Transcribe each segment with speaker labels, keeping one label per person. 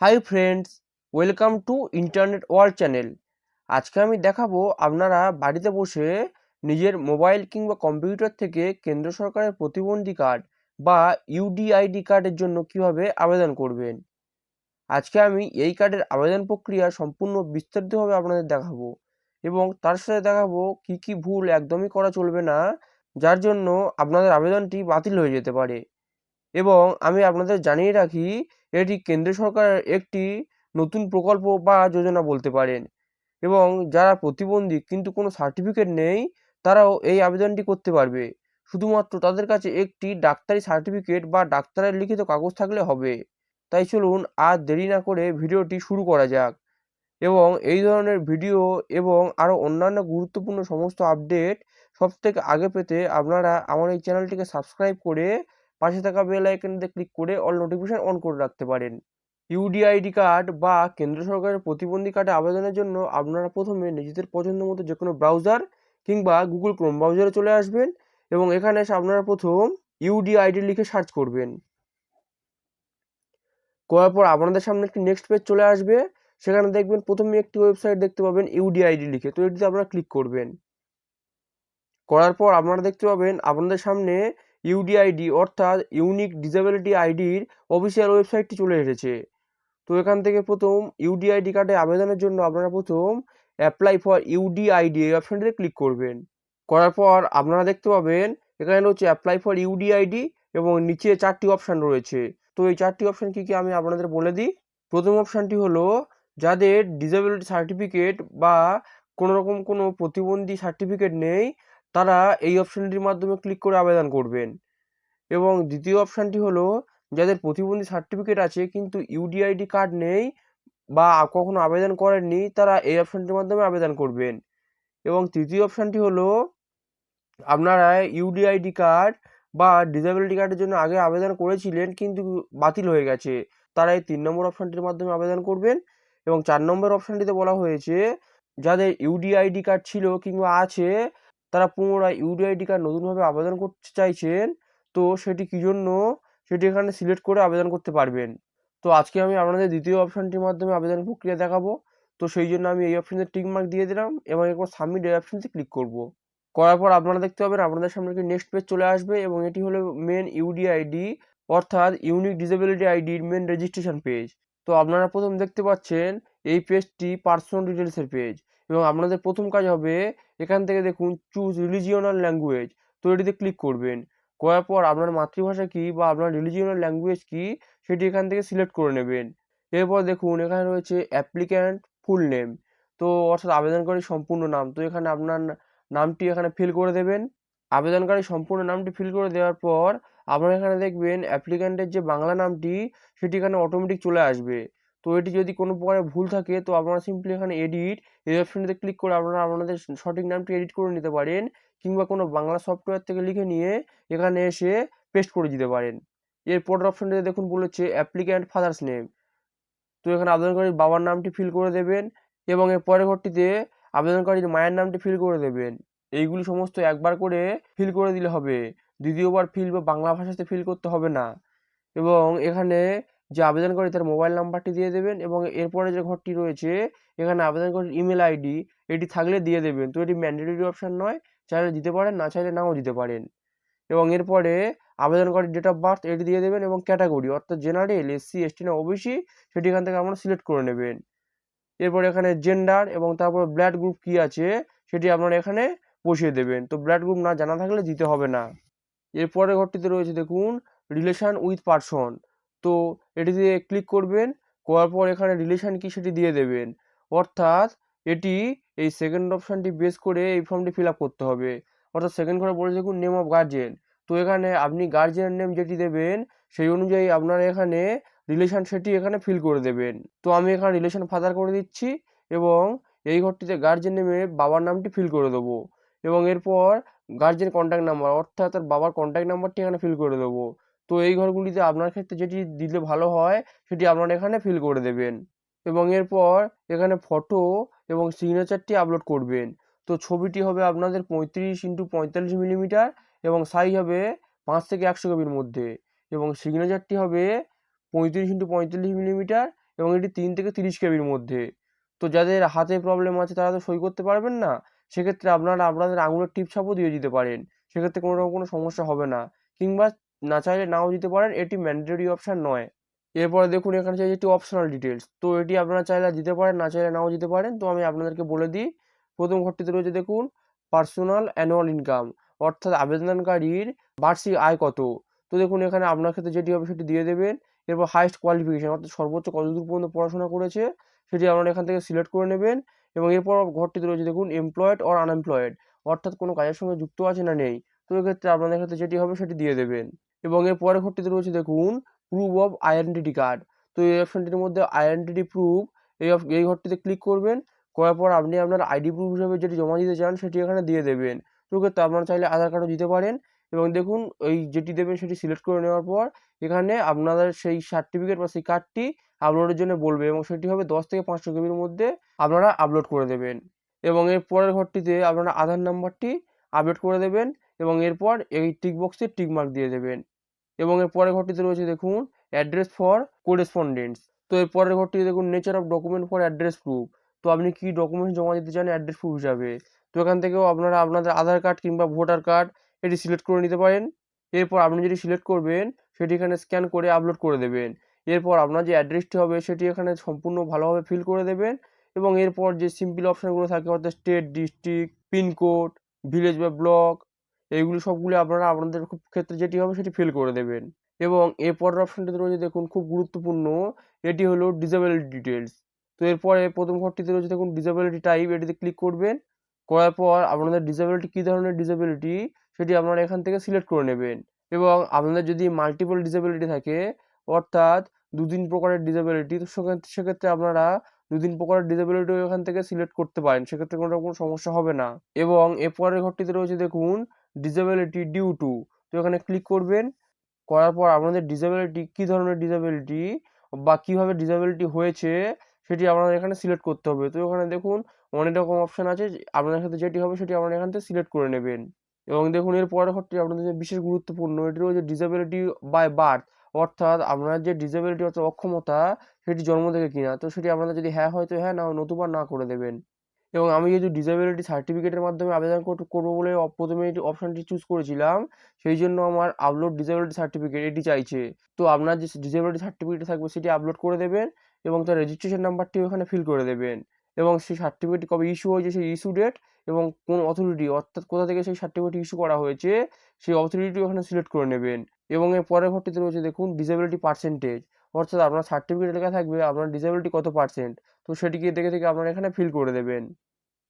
Speaker 1: Hi friends welcome to internet world channel আজকে আমি দেখাবো আপনারা বাড়িতে বসে নিজের মোবাইল কিংবা কম্পিউটার থেকে কেন্দ্র সরকারের প্রতিবন্ধী কার্ড বা ইউডিআইডি কার্ডের জন্য কীভাবে আবেদন করবেন। আজকে আমি এই কার্ডের আবেদন প্রক্রিয়া সম্পূর্ণ বিস্তারিতভাবে আপনাদের দেখাবো এবং তার সাথে দেখাবো কি কি ভুল একদমই করা চলবে না, যার জন্য আপনাদের আবেদনটি বাতিল হয়ে যেতে পারে। এবং আমি আপনাদের জানিয়ে রাখি, এটি কেন্দ্র সরকারের একটি নতুন প্রকল্প বা যোজনা বলতে পারেন। এবং যারা প্রতিবন্ধী কিন্তু কোনো সার্টিফিকেট নেই, তারাও এই আবেদনটি করতে পারবে। শুধুমাত্র তাদের কাছে একটি ডাক্তারি সার্টিফিকেট বা ডাক্তারের লিখিত কাগজ থাকলে হবে। তাই চলুন আর দেরি না করে ভিডিওটি শুরু করা যাক। এবং এই ধরনের ভিডিও এবং আরও অন্যান্য গুরুত্বপূর্ণ সমস্ত আপডেট সবথেকে আগে পেতে আপনারা আমার এই চ্যানেলটিকে সাবস্ক্রাইব করে পাশে থাকা বেল আইকনটিতে ক্লিক করে অল নোটিফিকেশন অন করে রাখতে পারেন। ইউডিআইডি কার্ড বা কেন্দ্র সরকারের প্রতিবন্ধী কার্ডে আবেদনের জন্য আপনারা প্রথমে নিজেদের পছন্দ মতো যে কোনো ব্রাউজার কিংবা গুগল ক্রোম ব্রাউজারে চলে আসবেন এবং এখানে এসে আপনারা প্রথম ইউডিআইডি লিখে সার্চ করবেন। করার পর আপনাদের সামনে একটি নেক্সট পেজ চলে আসবে। সেখানে দেখবেন প্রথমে একটি ওয়েবসাইট দেখতে পাবেন ইউডিআইডি লিখে। তো এটিতে আপনারা ক্লিক করবেন। করার পর আপনারা দেখতে পাবেন আপনাদের সামনে ইউডিআইডি অর্থাৎ ইউনিক ডিসেবিলিটি আইডির অফিসিয়াল ওয়েবসাইটটি চলে এসেছে। তো এখান থেকে প্রথম ইউডিআইডি কার্ডে আবেদনের জন্য আপনারা প্রথম অ্যাপ্লাই ফর ইউডিআইডি এই অপশানটিতে ক্লিক করবেন। করার পর আপনারা দেখতে পাবেন, এখানে হচ্ছে অ্যাপ্লাই ফর ইউডিআইডি এবং নিচে চারটি অপশান রয়েছে। তো এই চারটি অপশান কী কী আমি আপনাদের বলে দিই? প্রথম অপশানটি হলো যাদের ডিসেবিলিটি সার্টিফিকেট বা কোনো রকম কোনো প্রতিবন্ধী সার্টিফিকেট নেই তারা এই অপশানটির মাধ্যমে ক্লিক করে আবেদন করবেন। এবং দ্বিতীয় অপশানটি হলো, যাদের প্রতিবন্ধী সার্টিফিকেট আছে কিন্তু ইউডিআইডি কার্ড নেই বা কখনো আবেদন করেননি, তারা এই অপশানটির মাধ্যমে আবেদন করবেন। এবং তৃতীয় অপশানটি হলো, আপনারা ইউডিআইডি কার্ড বা ডিসেবিলিটি কার্ডের জন্য আগে আবেদন করেছিলেন কিন্তু বাতিল হয়ে গেছে। তারা এই তিন নম্বর অপশানটির মাধ্যমে আবেদন করবেন। এবং চার নম্বর অপশানটিতে বলা হয়েছে, যাদের ইউডিআইডি কার্ড ছিল কিংবা আছে তারা পুনরায় ইউডিআইডি কার্ড নতুনভাবে আবেদন করতে চাইছেন, তো সেটি কী জন্য? সেটি এখানে সিলেক্ট করে আবেদন করতে পারবেন। তো আজকে আমি আপনাদের দ্বিতীয় অপশানটির মাধ্যমে আবেদন প্রক্রিয়া দেখাবো। তো সেই জন্য আমি এই অপশানে টিক মার্ক দিয়ে দিলাম এবং এরপর সাবমিট এই অপশানটি ক্লিক করব। করার পর আপনারা দেখতে পাবেন আপনাদের সামনে একটি নেক্সট পেজ চলে আসবে এবং এটি হলো মেন ইউডিআইডি অর্থাৎ ইউনিক ডিসেবিলিটি আইডির মেন রেজিস্ট্রেশন পেজ তো আপনারা প্রথম দেখতে পাচ্ছেন এই পেজটি পার্সোনাল ডিটেলসের পেজ এবং আপনাদের প্রথম কাজ হবে এখান থেকে দেখুন চুজ রিলিজিওনাল ল্যাঙ্গুয়েজ তো এটিতে ক্লিক করবেন। করার পর আপনার মাতৃভাষা কী বা আপনার রিলিজিওনাল ল্যাঙ্গুয়েজ কী সেটি এখান থেকে সিলেক্ট করে নেবেন। এরপর দেখুন, এখানে রয়েছে অ্যাপ্লিক্যান্ট ফুল নেম তো অর্থাৎ আবেদনকারী সম্পূর্ণ নাম। তো এখানে আপনার নামটি এখানে ফিল করে দেবেন। আবেদনকারী সম্পূর্ণ নামটি ফিল করে দেওয়ার পর আপনারা এখানে দেখবেন অ্যাপ্লিক্যান্টের যে বাংলা নামটি, সেটি এখানে অটোমেটিক চলে আসবে। তো এটি যদি কোনো প্রকারে ভুল থাকে, তো আপনারা সিম্পলি এখানে এডিট এই অপশনটিতে ক্লিক করে আপনারা আপনাদের সঠিক নামটি এডিট করে নিতে পারেন কিংবা কোনো বাংলা সফটওয়্যার থেকে লিখে নিয়ে এখানে এসে পেস্ট করে দিতে পারেন। এর পরের অপশনটিতে দেখুন বলেছে অ্যাপ্লিক্যান্ট ফাদার্স নেম তো এখানে আবেদনকারীর বাবার নামটি ফিল করে দেবেন এবং এর পরের ঘরটিতে আবেদনকারীর মায়ের নামটি ফিল করে দেবেন। এইগুলি সমস্ত একবার করে ফিল করে দিলে হবে। দ্বিতীয়বার ফিল বা বাংলা ভাষাতে ফিল করতে হবে না। এবং এখানে যে আবেদনকারী তার মোবাইল নাম্বারটি দিয়ে দেবেন এবং এরপরে যে ঘরটি রয়েছে, এখানে আবেদনকারীর ইমেল আইডি এটি থাকলে দিয়ে দেবেন। তো এটি ম্যান্ডেটরি অপশান নয়, চাইলে দিতে পারেন, না চাইলে নাও দিতে পারেন। এবং এরপরে আবেদনকারীর ডেট অফ বার্থ এটি দিয়ে দেবেন এবং ক্যাটাগরি অর্থাৎ জেনারেল এসসি এসটি না ওবিসি সেটি এখান থেকে আপনারা সিলেক্ট করে নেবেন। এরপর এখানে জেন্ডার এবং তারপর ব্লাড গ্রুপ কী আছে, সেটি আপনারা এখানে বসিয়ে দেবেন। তো ব্লাড গ্রুপ না জানা থাকলে দিতে হবে না। এরপরে ঘরটিতে রয়েছে দেখুন রিলেশন উইথ পারসন তো এটিতে ক্লিক করবেন, করার পর এখানে রিলেশন কি সেটি দিয়ে দেবেন। অর্থাৎ এটি এই সেকেন্ড অপশানটি বেস করে এই ফর্মটি ফিল আপ করতে হবে। অর্থাৎ সেকেন্ড ঘরে বলে দেখুন নেম অফ গার্জেন তো এখানে আপনি গার্জেন নেম যেটি দেবেন, সেই অনুযায়ী আপনারা এখানে রিলেশন সেটি এখানে ফিল করে দেবেন। তো আমি এখানে রিলেশন ফাদার করে দিচ্ছি এবং এই ঘরটিতে গার্জেন নেমে বাবার নামটি ফিল করে দেবো। এবং এরপর গার্জেন কন্ট্যাক্ট নাম্বার অর্থাৎ তার বাবার কন্ট্যাক্ট নাম্বারটি এখানে ফিল করে দেবো। তো এই ঘরগুলিতে আপনার ক্ষেত্রে যেটি দিলে ভালো হয়, সেটি আপনারা এখানে ফিল করে দেবেন। এবং এরপর এখানে ফটো এবং সিগনেচারটি আপলোড করবেন। তো ছবিটি হবে আপনাদের পঁয়ত্রিশ ইন্টু পঁয়তাল্লিশ মিলিমিটার এবং সাইজ হবে পাঁচ থেকে একশো কপির মধ্যে। এবং সিগনেচারটি হবে পঁয়ত্রিশ ইন্টু পঁয়তাল্লিশ মিলিমিটার এবং এটি তিন থেকে তিরিশ কেবির মধ্যে। তো যাদের হাতে প্রবলেম আছে তারা তো সই করতে পারবেন না। সেক্ষেত্রে আপনারা আপনাদের আঙুলের টিপ ছাপও দিয়ে দিতে পারেন। সেক্ষেত্রে কোনো রকম কোনো সমস্যা হবে না। কিংবা না চাইলে নাও দিতে পারেন, এটি ম্যান্ডেটরি অপশান নয়। এরপরে দেখুন, এখানে চাই এটি অপশনাল ডিটেলস তো এটি আপনারা চাইলে দিতে পারেন, না চাইলে নাও দিতে পারেন। তো আমি আপনাদেরকে বলে দিই, প্রথম ঘরটিতে রয়েছে দেখুন পার্সোনাল অ্যানুয়াল ইনকাম অর্থাৎ আবেদনকারীর বার্ষিক আয় কত। তো দেখুন, এখানে আপনার ক্ষেত্রে যেটি হবে সেটি দিয়ে দেবেন। এরপর হাইস্ট কোয়ালিফিকেশন অর্থাৎ সর্বোচ্চ কতদূর পর্যন্ত পড়াশোনা করেছে, সেটি আপনারা এখান থেকে সিলেক্ট করে নেবেন। এবং এরপর ঘরটিতে রয়েছে দেখুন এমপ্লয়েড অর আনএমপ্লয়েড অর্থাৎ কোনো কাজের সঙ্গে যুক্ত আছে না নেই। তো এক্ষেত্রে আপনাদের ক্ষেত্রে যেটি হবে সেটি দিয়ে দেবেন। এবং এর পরের ঘরটিতে রয়েছে দেখুন প্রুফ অফ আইডেন্টিটি কার্ড তো এই অপশনটির মধ্যে আইডেন্টিটি প্রুফ এই এই ঘরটিতে ক্লিক করবেন, করার পর আপনি আপনার আইডি প্রুফ হিসেবে যেটি জমা দিতে চান সেটি এখানে দিয়ে দেবেন। তো ক্ষেত্রে আপনারা চাইলে আধার কার্ডও দিতে পারেন এবং দেখুন এই যেটি দেবেন সেটি সিলেক্ট করে নেওয়ার পর এখানে আপনাদের সেই সার্টিফিকেট বা সেই কার্ডটি আপলোডের জন্য বলবে এবং সেটি হবে দশ থেকে পাঁচশো কেবির মধ্যে আপনারা আপলোড করে দেবেন। এবং এর পরের ঘরটিতে আপনারা আধার নাম্বারটি আপলোড করে দেবেন এবং এরপর এই টিক বক্সে টিক মার্ক দিয়ে দেবেন। এবং এর পরের ঘরটিতে রয়েছে দেখুন অ্যাড্রেস ফর কোরেসপন্ডেন্স তো এর পরের ঘরটিতে দেখুন nature of document for address proof তো আপনি কি ডকুমেন্টস জমা দিতে চান অ্যাড্রেস প্রুফ হিসাবে? তো এখান থেকেও আপনারা আপনাদের আধার কার্ড কিংবা ভোটার কার্ড এটি সিলেক্ট করে নিতে পারেন। এরপর আপনি যেটি সিলেক্ট করবেন, সেটি এখানে স্ক্যান করে আপলোড করে দেবেন। এরপর আপনার যে অ্যাড্রেসটি হবে, সেটি এখানে সম্পূর্ণ ভালোভাবে ফিল করে দেবেন এবং এরপর যে সিম্পল অপশানগুলো থাকে, অর্থাৎ স্টেট ডিস্ট্রিক্ট পিনকোড ভিলেজ বা ব্লক এইগুলি সবগুলি আপনারা আপনাদের খুব ক্ষেত্রে যেটি হবে সেটি ফিল করে দেবেন। এবং এর পরের অপশানটিতে রয়েছে দেখুন খুব গুরুত্বপূর্ণ, এটি হলো ডিসেবিলিটি ডিটেলস তো এরপরে প্রথম ঘরটিতে রয়েছে দেখুন ডিসেবিলিটি টাইপ এটিতে ক্লিক করবেন। করার পর আপনাদের ডিসেবিলিটি কী ধরনের ডিসেবিলিটি সেটি আপনারা এখান থেকে সিলেক্ট করে নেবেন। এবং আপনাদের যদি মাল্টিপল ডিসেবিলিটি থাকে, অর্থাৎ দু তিন প্রকারের ডিসেবিলিটি তো সেক্ষেত্রে আপনারা দু তিন প্রকারের ডিসেবিলিটিও এখান থেকে সিলেক্ট করতে পারেন। সেক্ষেত্রে কোনো রকম সমস্যা হবে না। এবং এরপরের ঘরটিতে রয়েছে দেখুন ডিসেবিলিটি ডিউ টু তো এখানে ক্লিক করবেন, করার পর আপনাদের ডিসেবিলিটি কী ধরনের ডিসেবিলিটি বা কীভাবে ডিসেবিলিটি হয়েছে সেটি আপনাদের এখানে সিলেক্ট করতে হবে। তো এখানে দেখুন অনেক রকম অপশান আছে, যে আপনাদের সাথে যেটি হবে সেটি আপনারা এখান থেকে সিলেক্ট করে নেবেন। এবং দেখুন এর পরের ঘরটি আপনাদের জন্য বিশেষ গুরুত্বপূর্ণ, এটি রয়েছে ডিসেবিলিটি বাই বার্থ অর্থাৎ আপনার যে ডিসেবিলিটি অর্থাৎ অক্ষমতা, সেটি জন্ম থেকে কিনা। তো সেটি আপনাদের যদি হ্যাঁ হয় তো হ্যাঁ না নতুবা না করে দেবেন। এবং আমি যেহেতু ডিসেবিলিটি সার্টিফিকেটের মাধ্যমে আবেদন করব বলে প্রথমে এই অপশানটি চুজ করেছিলাম, সেই জন্য আমার আপলোড ডিসেবিলিটি সার্টিফিকেট এটি চাইছে। তো আপনার যে ডিসেবিলিটি সার্টিফিকেট থাকবে, সেটি আপলোড করে দেবেন এবং তার রেজিস্ট্রেশন নাম্বারটি ওখানে ফিল করে দেবেন। এবং সেই সার্টিফিকেটটি কবে ইস্যু হয়েছে, সেই ইস্যু ডেট এবং কোন অথরিটি অর্থাৎ কোথা থেকে সেই সার্টিফিকেট ইস্যু করা হয়েছে, সেই অথরিটি ওখানে সিলেক্ট করে নেবেন। এবং এর পরের ঘরটিতে রয়েছে, দেখুন ডিসেবিলিটি পার্সেন্টেজ অর্থাৎ আপনার সার্টিফিকেট লেখা থাকবে, আপনার ডিসেবিলিটি কত পার্সেন্ট তো সেটিকে দেখে থেকে আপনারা এখানে ফিল করে দেবেন।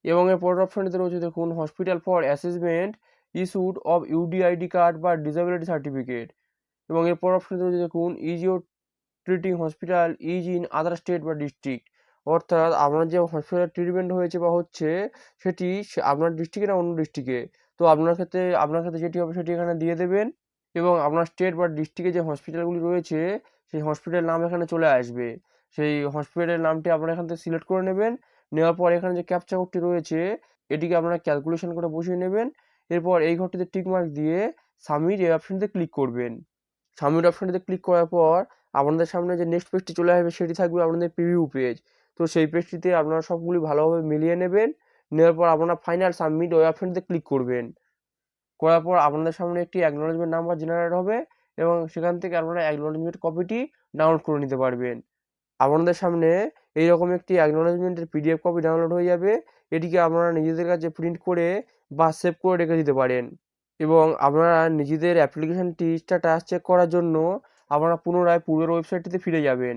Speaker 1: এবং এর পরের অপশনটিতে রয়েছে দেখুন hospital for assessment issued of UDID card বা ডিসেবিলিটি সার্টিফিকেট এবং এর পরের অপশনটিতে রয়েছে দেখুন is your treating hospital is in other state বা ডিস্ট্রিক্ট অর্থাৎ আপনার যে হসপিটাল ট্রিটমেন্ট হয়েছে বা হচ্ছে, সেটি আপনার ডিস্ট্রিক্টে না অন্য ডিস্ট্রিক্টে তো আপনার ক্ষেত্রে আপনার ক্ষেত্রে যেটি হবে সেটি এখানে দিয়ে দেবেন। এবং আপনার স্টেট বা ডিস্ট্রিক্টে যে হসপিটালগুলি রয়েছে সেই হসপিটালের নাম এখানে চলে আসবে। সেই হসপিটালের নামটি আপনারা এখান থেকে সিলেক্ট করে নেবেন। নেওয়ার পর এখানে যে ক্যাপচা কোডটি রয়েছে, এটিকে আপনারা ক্যালকুলেশন করে বসিয়ে নেবেন। এরপর এই ঘরটিতে টিকমার্ক দিয়ে সাবমিট এই অপশনটিতে ক্লিক করবেন। সাবমিট অপশনটিতে ক্লিক করার পর আপনাদের সামনে যে নেক্সট পেজটি চলে আসবে, সেটি থাকবে আপনাদের প্রিভিউ পেজ তো সেই পেজটিতে আপনারা সবগুলি ভালোভাবে মিলিয়ে নেবেন। নেওয়ার পর আপনারা ফাইনাল সাবমিট ওই অপশনটিতে ক্লিক করবেন। করার পর আপনাদের সামনে একটি অ্যাকনোলেজমেন্ট নাম্বার জেনারেট হবে। এবং সেখান থেকে আপনারা অ্যাকনোলেজমেন্ট কপিটি ডাউনলোড করে নিতে পারবেন। আপনাদের সামনে এইরকম একটি অ্যাকনোলেজমেন্টের পিডিএফ কপি ডাউনলোড হয়ে যাবে। এটিকে আপনারা নিজেদের কাছে প্রিন্ট করে বা সেভ করে রেখে দিতে পারেন। এবং আপনারা নিজেদের অ্যাপ্লিকেশানটি স্ট্যাটাস চেক করার জন্য আপনারা পুনরায় পূর্বের ওয়েবসাইটটিতে ফিরে যাবেন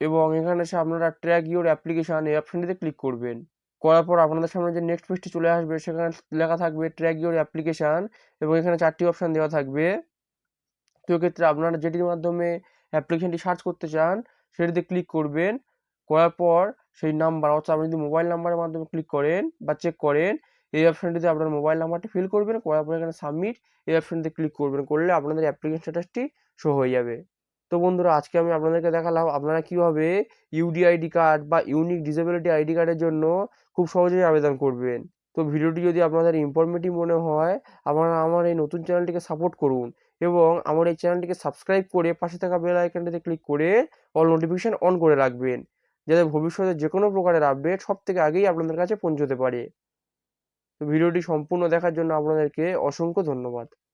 Speaker 1: এবং এখানে এসে আপনারা ট্র্যাক ইউর অ্যাপ্লিকেশান এই অপশানটিতে ক্লিক করবেন। করার পর আপনাদের সামনে যে নেক্সট পেজটি চলে আসবে, সেখানে লেখা থাকবে ট্র্যাক ইউর অ্যাপ্লিকেশান এবং এখানে চারটি অপশান দেওয়া থাকবে। তো ক্ষেত্রে আপনারা যেটির মাধ্যমে অ্যাপ্লিকেশনটি সার্চ করতে চান, সেটিতে ক্লিক করবেন। করার পর সেই নাম্বার অর্থাৎ আপনি যদি মোবাইল নাম্বারের মাধ্যমে ক্লিক করেন বা চেক করেন, এই অপশনটিতে আপনার মোবাইল নাম্বারটি ফিল করবেন। করার পর এখানে সাবমিট এই অপশনটিতে ক্লিক করবেন। করলে আপনাদের অ্যাপ্লিকেশন স্ট্যাটাসটি শো হয়ে যাবে। তো বন্ধুরা, আজকে আমি আপনাদেরকে দেখালাম আপনারা কীভাবে ইউডিআইডি কার্ড বা ইউনিক ডিসেবিলিটি আইডি কার্ডের জন্য খুব সহজেই আবেদন করবেন। তো ভিডিওটি যদি আপনাদের ইনফরমেটিভ মনে হয়, আপনারা আমার এই নতুন চ্যানেলটিকে সাপোর্ট করুন। এবং আমার এই চ্যানেলটিকে সাবস্ক্রাইব করে পাশে থাকা বেল আইকনটিতে ক্লিক করে অল নোটিফিকেশন অন করে রাখবেন। যাতে ভবিষ্যতে যে কোনো প্রকারের আপডেট সব থেকে আগেই আপনাদের কাছে পৌঁছতে পারে। তো ভিডিওটি সম্পূর্ণ দেখার জন্য আপনাদেরকে অসংখ্য ধন্যবাদ।